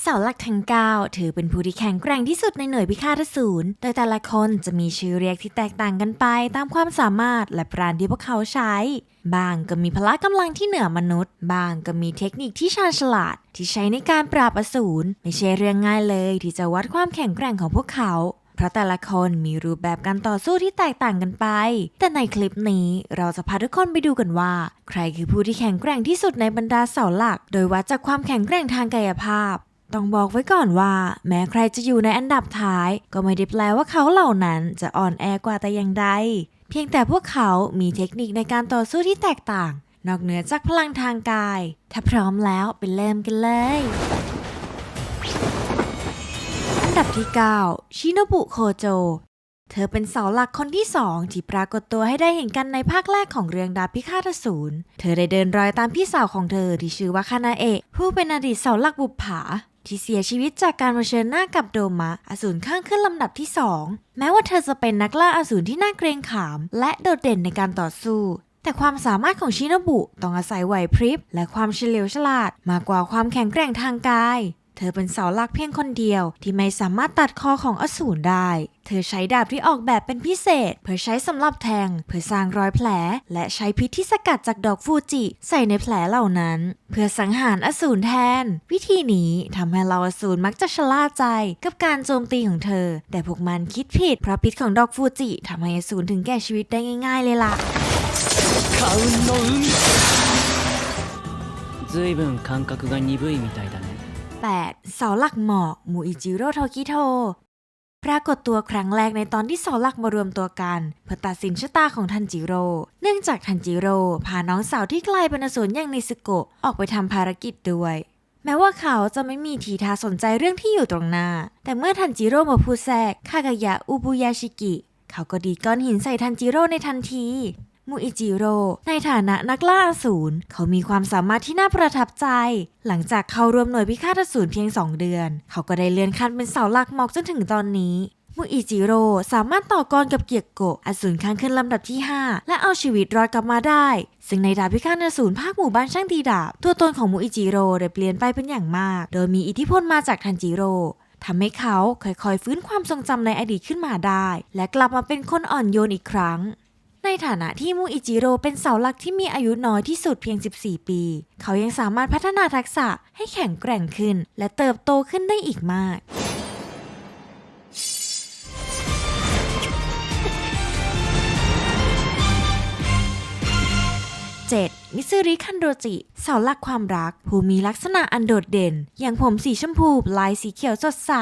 เสาหลักทั้งเก้าถือเป็นผู้ที่แข็งแกร่งที่สุดในหน่วยพิฆาตอสูรโดยแต่ละคนจะมีชื่อเรียกที่แตกต่างกันไปตามความสามารถและปราณที่พวกเขาใช้ บางก็มีพละกำลังที่เหนือมนุษย์ บางก็มีเทคนิคที่ชาญฉลาด ที่ใช้ในการปราบอสูรไม่ใช่เรื่องง่ายเลย ที่จะวัดความแข็งแกร่งของพวกเขาเพราะแต่ละคนมีรูปแบบการต่อสู้ที่แตกต่างกันไป แต่ในคลิปนี้เราจะพาทุกคนไปดูกันว่า ใครคือผู้ที่แข็งแกร่งที่สุดในบรรดาเสาหลัก โดยวัดจากความแข็งแกร่งทางกายภาพ ต้องบอกไว้ก่อนว่า แม้ใครจะอยู่ในอันดับท้าย ก็ไม่ได้แปลว่าเขาเหล่านั้นจะอ่อนแอกว่าแต่อย่างใด เพียงแต่พวกเขามีเทคนิคในการต่อสู้ที่แตกต่าง นอกเหนือจากพลังทางกาย ถ้าพร้อมแล้วไปเริ่มกันเลย อันดับที่ 9 ชิโนบุโคโจ เธอเป็นเสาหลักคนที่สองที่ปรากฏตัวให้ได้เห็นกันในภาคแรกของเรื่องดาบพิฆาตอสูรเธอได้เดินรอยตามพี่สาวของเธอที่ชื่อว่าคานาเอะผู้เป็นอดีตเสาหลักบุปผา ที่เสียชีวิตจากการเผชิญหน้ากับโดมะ อสูรข้างขึ้นลำดับที่สองแม้ว่าเธอจะเป็นนักล่าอสูรที่น่าเกรงขาม และโดดเด่นในการต่อสู้ แต่ความสามารถของชินบุต้องอาศัยไหวพริบ และความเฉลียวฉลาด มากกว่าความแข็งแกร่งทางกาย เธอเป็นเสาหลักเพียงคนเดียว ที่ไม่สามารถตัดคอของอสูรได้ เธอใช้ดาบที่ออกแบบเป็นพิเศษ เพื่อใช้สำหรับแทง เพื่อสร้างรอยแผล และใช้พิษที่สกัดจากดอกฟูจิ ใส่ในแผลเหล่านั้น เพื่อสังหารอสูรแทน วิธีนี้ทำให้เราอสูรมักจะชะล่าใจกับการโจมตีของเธอ แต่พวกมันคิดผิดเพราะพิษของดอกฟูจิทำให้อสูรถึงแก่ชีวิตได้ง่าย ๆ เลยล่ะ カウンの海ずいぶん感覚が鈍いみたいだね 8. เสาหลักหมอกมูอิจิโร่โทกิโทปรากฏตัวครั้งแรกในตอนที่เสาหลักมารวมตัวกันเพื่อตัดสินชะตาของทันจิโร่ เนื่องจากทันจิโร่พาน้องสาวที่กลายเป็นอสูรอย่างนิสโกะออกไปทำภารกิจด้วย แม้ว่าเขาจะไม่มีทีท่าสนใจเรื่องที่อยู่ตรงหน้า แต่เมื่อทันจิโร่มาพูดแทรกคากายะอุบุยาชิกิ เขาก็ดีดก้อนหินใส่ทันจิโร่ในทันที มูอิจิโร่ในฐานะนักล่าอสูรเขามีความสามารถที่น่าประทับใจ หลังจากเข้าร่วมหน่วยพิฆาตอสูรเพียง 2 เดือน เขาก็ได้เลื่อนขั้นเป็นเสาหลักหมอกจนถึงตอนนี้มูอิจิโร่สามารถต่อกรกับเกียกโกะอสูรข้างขึ้นลำดับที่ 5 และเอาชีวิตรอดกลับมาได้ ซึ่งในดาบพิฆาตอสูรภาคหมู่บ้านช่างตีดาบ ตัวตนของมูอิจิโร่ได้เปลี่ยนไปเป็นอย่างมาก โดยมีอิทธิพลมาจากทันจิโร่ทำให้เขาค่อยๆ ฟื้นความทรงจำในอดีตขึ้นมาได้ และกลับมาเป็นคนอ่อนโยนอีกครั้ง ในฐานะที่มูอิจิโร่เป็นเสาหลักที่มีอายุน้อยที่สุดเพียง 14 ปี เขายังสามารถพัฒนาทักษะให้แข็งแกร่งขึ้น และเติบโตขึ้นได้อีกมาก 7. มิซึริคันโดจิเสาหลักความรัก ผู้มีลักษณะอันโดดเด่น อย่างผมสีชมพูลายสีเขียวสดใส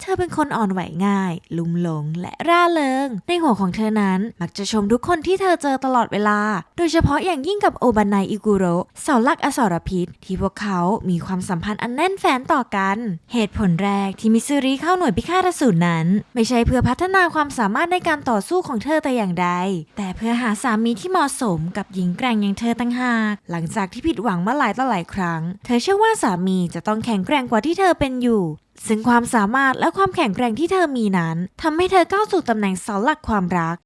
เธอเป็นคนอ่อนไหวง่าย ลุ่มหลงและร่าเริง ในหัวของเธอนั้น มักจะชมทุกคนที่เธอเจอตลอดเวลา โดยเฉพาะอย่างยิ่งกับโอบานายอิกุโรเสาหลักอสรพิษ ที่พวกเขามีความสัมพันธ์อันแน่นแฟ้นต่อกัน เหตุผลแรกที่มิซึริเข้าหน่วยพิฆาตอสูรนั้น ไม่ใช่เพื่อพัฒนาความสามารถในการต่อสู้ของเธอแต่อย่างใด แต่เพื่อหาสามีที่เหมาะสมกับหญิงแกร่งอย่างเธอต่างหาก หลังจากที่ผิดหวังมาหลายต่อหลายครั้ง เธอเชื่อว่าสามีจะต้องแข็งแกร่งกว่าที่เธอเป็นอยู่ ซึ่งความสามารถและความแข็งแกร่งที่เธอมีนั้นทำให้เธอก้าวสู่ตำแหน่งเสาหลักความรัก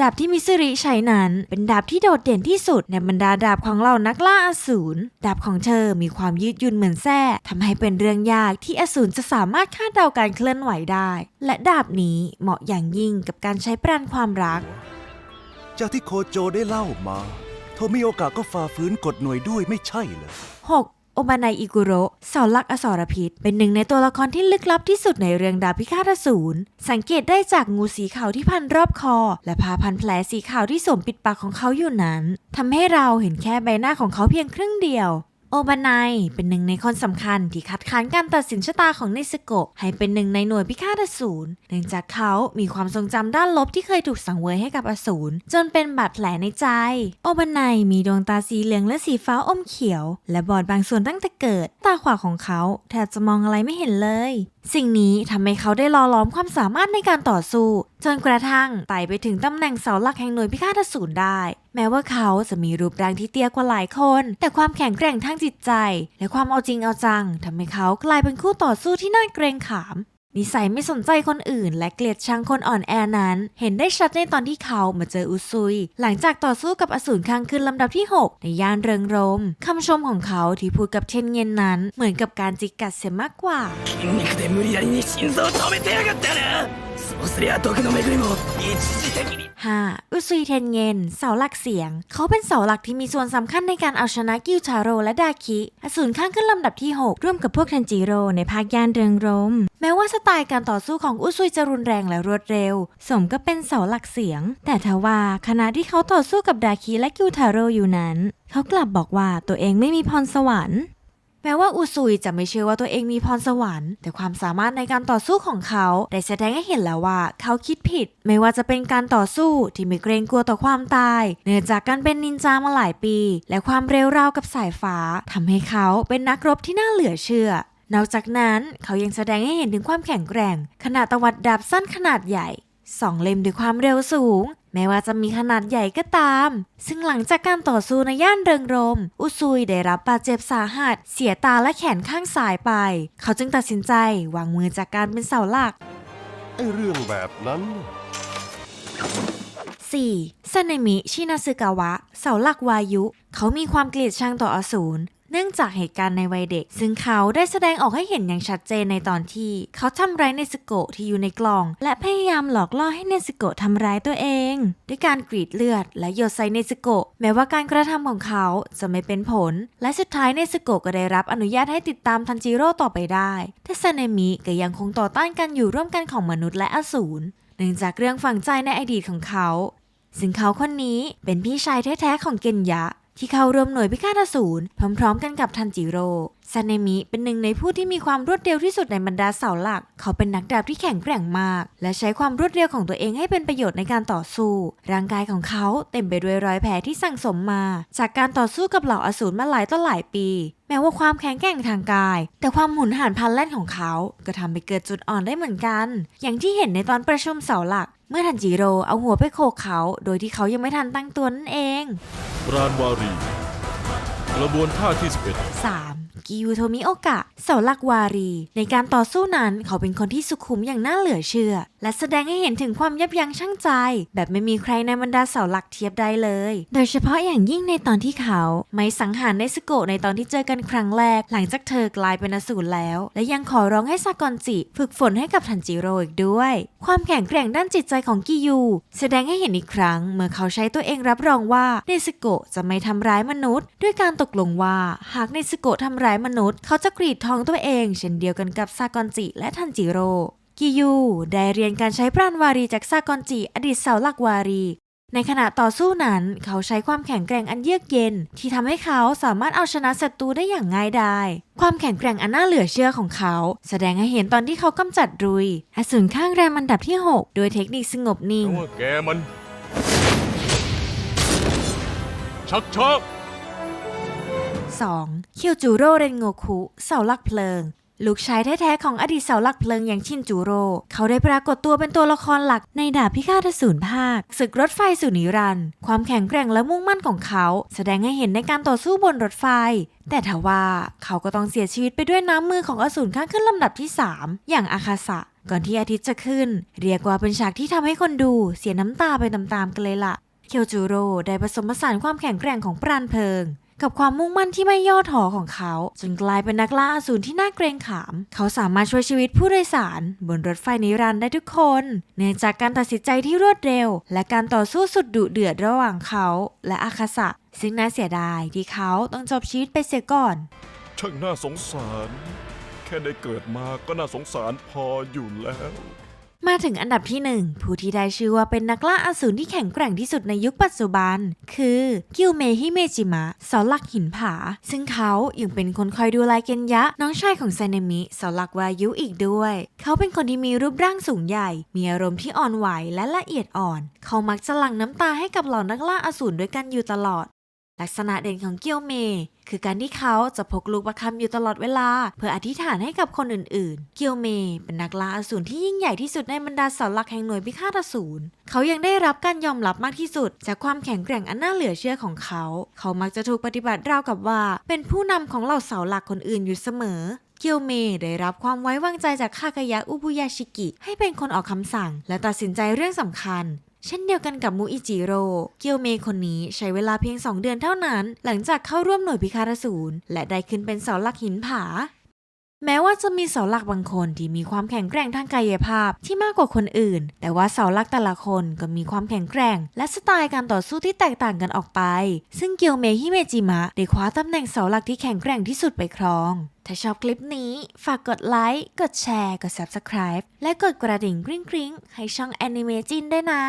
ดาบที่มิซึริใช้นั้นเป็นดาบที่โดดเด่นที่สุดในบรรดาดาบของเหล่านักล่าอสูร ดาบของเธอมีความยืดหยุ่นเหมือนแส้ทำให้เป็นเรื่องยากที่อสูรจะสามารถคาดเดาการเคลื่อนไหวได้ และดาบนี้เหมาะอย่างยิ่งกับการใช้ปรานความรัก จากที่โคโจได้เล่ามา โทมิโอกะก็ฝ่าฟื้นกฎหน่วยด้วยไม่ใช่เหรอ 6. โอมานายอิกุโระเสาหลักอสรพิษ เป็นหนึ่งในตัวละครที่ลึกลับที่สุดในเรื่องดาบพิฆาตอสูร สังเกตได้จากงูสีขาวที่พันรอบคอ และพาพันแผลสีขาวที่สวมปิดปากของเขาอยู่นั้น ทำให้เราเห็นแค่ใบหน้าของเขาเพียงครึ่งเดียว บานายเป็นหนึ่งในคนสำคัญที่คัดค้านการตัดสินชะตาของเนสโกะให้เป็นหนึ่งในหน่วยพิฆาตอสูรเนื่องจากเขามีความทรงจำด้านลบที่เคยถูกสังเวยให้กับอสูรจนเป็นบาดแผลในใจ โอบานายมีดวงตาสีเหลืองและสีฟ้าอมเขียว และบอดบางส่วนตั้งแต่เกิด ตาขวาของเขาแทบจะมองอะไรไม่เห็นเลย สิ่งนี้ทำให้เขาได้ลอล้อมความสามารถในการต่อสู้ จนกระทั่งไต่ไปถึงตำแหน่งเสาหลักแห่งหน่วยพิฆาตอสูรได้ แม้ว่าเขาจะมีรูปร่างที่เตี้ยกว่าหลายคน แต่ความแข็งแกร่งทางจิตใจ และความเอาจริงเอาจังทำให้เขากลายเป็นคู่ต่อสู้ที่น่าเกรงขาม นิสัยไม่สนใจคนอื่น และเกลียดชังคนอ่อนแอนั้น เห็นได้ชัดในตอนที่เขามาเจออุซุย หลังจากต่อสู้กับอสูรข้างขึ้นลำดับที่ 6 ในย่านเริงรมย์คำชมของเขาที่พูดกับเทนเงินนั้น เหมือนกับการจิกกัดเสียมากกว่า 筋肉で無理やりに心臓を止めてやがったなそうすりゃ毒の巡りも一時的に 5. อุซุยเทนเงินเสาหลักเสียง เขาเป็นเสาหลักที่มีส่วนสำคัญในการเอาชนะกิวชาโรและดาคิ อสูรข้างขึ้นลำดับที่ 6 ร่วมกับพวกทันจิโร่ในภาคยานเรืองรม แม้ว่าสไตล์การต่อสู้ของอุซุยจะรุนแรงและรวดเร็ว สมก็เป็นเสาหลักเสียง แต่ทว่าขณะที่เขาต่อสู้กับดาคิและกิวทาโร่อยู่นั้น เขากลับบอกว่าตัวเองไม่มีพรสวรรค์ แม้ว่าอุซุยจะไม่เชื่อว่าตัวเองมีพรสวรรค์ แต่ความสามารถในการต่อสู้ของเขา ได้แสดงให้เห็นแล้วว่าเขาคิดผิด ไม่ว่าจะเป็นการต่อสู้ที่ไม่เกรงกลัวต่อความตาย เนื่องจากการเป็นนินจามาหลายปี และความเร็วราวกับสายฟ้าทำให้เขาเป็นนักรบที่น่าเหลือเชื่อนอกจากนั้นเขายังแสดงให้เห็นถึงความแข็งแกร่ง ขนาดตวัดดาบสั้นขนาดใหญ่ สองเล่มด้วยความเร็วสูง แม้ว่าจะมีขนาดใหญ่ก็ตาม ซึ่งหลังจากการต่อสู้ในย่านเริงรมย์อุซุยได้รับบาดเจ็บสาหัส เสียตาและแขนข้างซ้ายไป เขาจึงตัดสินใจวางมือจากการเป็นเสาหลักไอ้เรื่องแบบนั้น 4. ซาเนมิชินาซึกาวะ เสาหลักวายุ เขามีความเกลียดชังต่ออสูร เนื่องจากเหตุการณ์ในวัยเด็ก ซึ่งเขาได้แสดงออกให้เห็นอย่างชัดเจนในตอนที่ เขาทำร้ายเนสโกะที่อยู่ในกล่อง และพยายามหลอกล่อให้เนสโกะทำร้ายตัวเอง ด้วยการกรีดเลือด และหยดใส่เนสโกะแม้ว่าการกระทำของเขาจะไม่เป็นผล และสุดท้ายเนสโกะก็ได้รับอนุญาตให้ติดตามทันจิโร่ต่อไปได้แต่ซาเนมิก็ยังคงต่อต้านการอยู่ร่วมกันของมนุษย์และอสูรเนื่องจากเรื่องฝังใจในอดีตของเขา ซึ่งเขาคนนี้เป็นพี่ชายแท้ๆของเกนยะ ที่เข้าร่วมหน่วยพิฆาตอสูรพร้อมๆ กันกับทันจิโร่ซาเนมิเป็นหนึ่งในผู้ที่มีความรวดเร็วที่สุดในบรรดาเสาหลัก เขาเป็นนักดาบที่แข็งแกร่งมาก และใช้ความรวดเร็วของตัวเองให้เป็นประโยชน์ในการต่อสู้ ร่างกายของเขาเต็มไปด้วยรอยแผลที่สั่งสมมา จากการต่อสู้กับเหล่าอสูรมาหลายต่อหลายปี แม้ว่าความแข็งแกร่งทางกาย แต่ความหุนหันพลันแล่นของเขา ก็ทำให้เกิดจุดอ่อนได้เหมือนกัน อย่างที่เห็นในตอนประชุมเสาหลัก เมื่อทันจิโร่เอาหัวไปโขกเขา โดยที่เขายังไม่ทันตั้งตัวนั่นเองปราณวารี กระบวนท่าที่ 3. กิยูโทมิโอกะเสาหลักวารี ในการต่อสู้นั้นเขาเป็นคนที่สุขุมอย่างน่าเหลือเชื่อ และแสดงให้เห็นถึงความยับยั้งชั่งใจ แบบไม่มีใครในบรรดาเสาหลักเทียบได้เลย โดยเฉพาะอย่างยิ่งในตอนที่เขา ไม่สังหารเนสโกะในตอนที่เจอกันครั้งแรก หลังจากเธอกลายเป็นอสูรแล้ว และยังขอร้องให้ซากอนจิ ฝึกฝนให้กับทันจิโร่อีกด้วย ความแข็งแกร่งด้านจิตใจของกิยู แสดงให้เห็นอีกครั้ง เมื่อเขาใช้ตัวเองรับรองว่าเนสโกะจะไม่ทำร้ายมนุษย์ ด้วยการตกลงว่าหากเนสโกะทำร้ายมนุษย์ เขาจะกรีดท้องตัวเอง เช่นเดียวกันกับซากอนจิและทันจิโร่กิยูได้เรียนการใช้ปราณวารีจากซากอนจิอดีตเสาหลักวารี ในขณะต่อสู้นั้น เขาใช้ความแข็งแกร่งอันเยือกเย็น ที่ทำให้เขาสามารถเอาชนะศัตรูได้อย่างง่ายดายความแข็งแกร่งอันน่าเหลือเชื่อของเขา แสดงให้เห็นตอนที่เขากำจัดรุยอสูรข้างแรมอันดับที่ 6 โดยเทคนิคสงบนิ่งว่าแกมัน ชักชัก 2. เคียวจูโร่เรนโงคุเสาหลักเพลิง ลูกชายแท้ๆของอดีตเสาหลักเพลิงอย่างชินจูโร่เขาได้ปรากฏตัวเป็นตัวละครหลักในดาบพิฆาตอสูรภาคศึกรถไฟสุนิรันต์ความแข็งแกร่งและมุ่งมั่นของเขา แสดงให้เห็นในการต่อสู้บนรถไฟ แต่ทว่าเขาก็ต้องเสียชีวิตไปด้วยน้ำมือของอสูรข้างขึ้นลำดับที่ 3 อย่างอาคาสะก่อนที่อาทิตย์จะขึ้น เรียกว่าเป็นฉากที่ทำให้คนดูเสียน้ำตาไปตามๆกันเลยล่ะเคียวจูโร่ได้ผสมผสานความแข็งแกร่งของปราณเพลิง กับความมุ่งมั่นที่ไม่ย่อท้อของเขา จนกลายเป็นนักล่าอสูรที่น่าเกรงขาม เขาสามารถช่วยชีวิตผู้โดยสาร บนรถไฟนิรันดร์ได้ทุกคน เนื่องจากการตัดสินใจที่รวดเร็ว และการต่อสู้สุดดุเดือดระหว่างเขา และอาคาสะซึ่งน่าเสียดายที่เขาต้องจบชีวิตไปเสียก่อน ช่างน่าสงสาร แค่ได้เกิดมาก็น่าสงสารพออยู่แล้ว มาถึงอันดับที่หนึ่งผู้ที่ได้ชื่อว่าเป็นนักล่าอสูรที่แข็งแกร่งที่สุดในยุคปัจจุบัน คือกิวเมฮิเมจิมะเสาหลักหินผา ซึ่งเขายังเป็นคนคอยดูแลเกนยะ น้องชายของไซเนมิเสาหลักวายุอีกด้วย เขาเป็นคนที่มีรูปร่างสูงใหญ่ มีอารมณ์ที่อ่อนไหวและละเอียดอ่อน เขามักจะหลั่งน้ำตาให้กับเหล่านักล่าอสูรด้วยกันอยู่ตลอด ลักษณะเด่นของเกียวเมคือการที่เขาจะพกลูกประคำอยู่ตลอดเวลา เพื่ออธิษฐานให้กับคนอื่นๆ เกียวเมเป็นนักล่าอสูรที่ยิ่งใหญ่ที่สุดในบรรดาเสาหลักแห่งหน่วยพิฆาตอสูรเขายังได้รับการยอมรับมากที่สุด จากความแข็งแกร่งอันน่าเหลือเชื่อของเขา เขามักจะถูกปฏิบัติราวกับว่า เป็นผู้นำของเหล่าเสาหลักคนอื่นอยู่เสมอเกียวเมได้รับความไว้วางใจจากคากายะอุบุยาชิกิ ให้เป็นคนออกคำสั่ง และตัดสินใจเรื่องสำคัญ เช่นเดียวกันกับมูอิจิโร่เกียวเมคนนี้ใช้เวลาเพียง 2 เดือนเท่านั้น หลังจากเข้าร่วมหน่วยพิฆาตอสูรและได้ขึ้นเป็นเสาหลักหินผาแม้ว่าจะมีเสาหลักบางคนที่มีความแข็งแกร่งทางกายภาพที่มากกว่าคนอื่น แต่ว่าเสาหลักแต่ละคนก็มีความแข็งแกร่ง และสไตล์การต่อสู้ที่แตกต่างกันออกไป ซึ่งเกียวเมฮิเมจิมะได้คว้าตำแหน่งเสาหลักที่แข็งแกร่งที่สุดไปครอง ถ้าชอบคลิปนี้ ฝากกดไลค์ กดแชร์ กด Subscribe และกดกระดิ่งกริ๊งๆให้ช่อง Anime จินด้วยนะ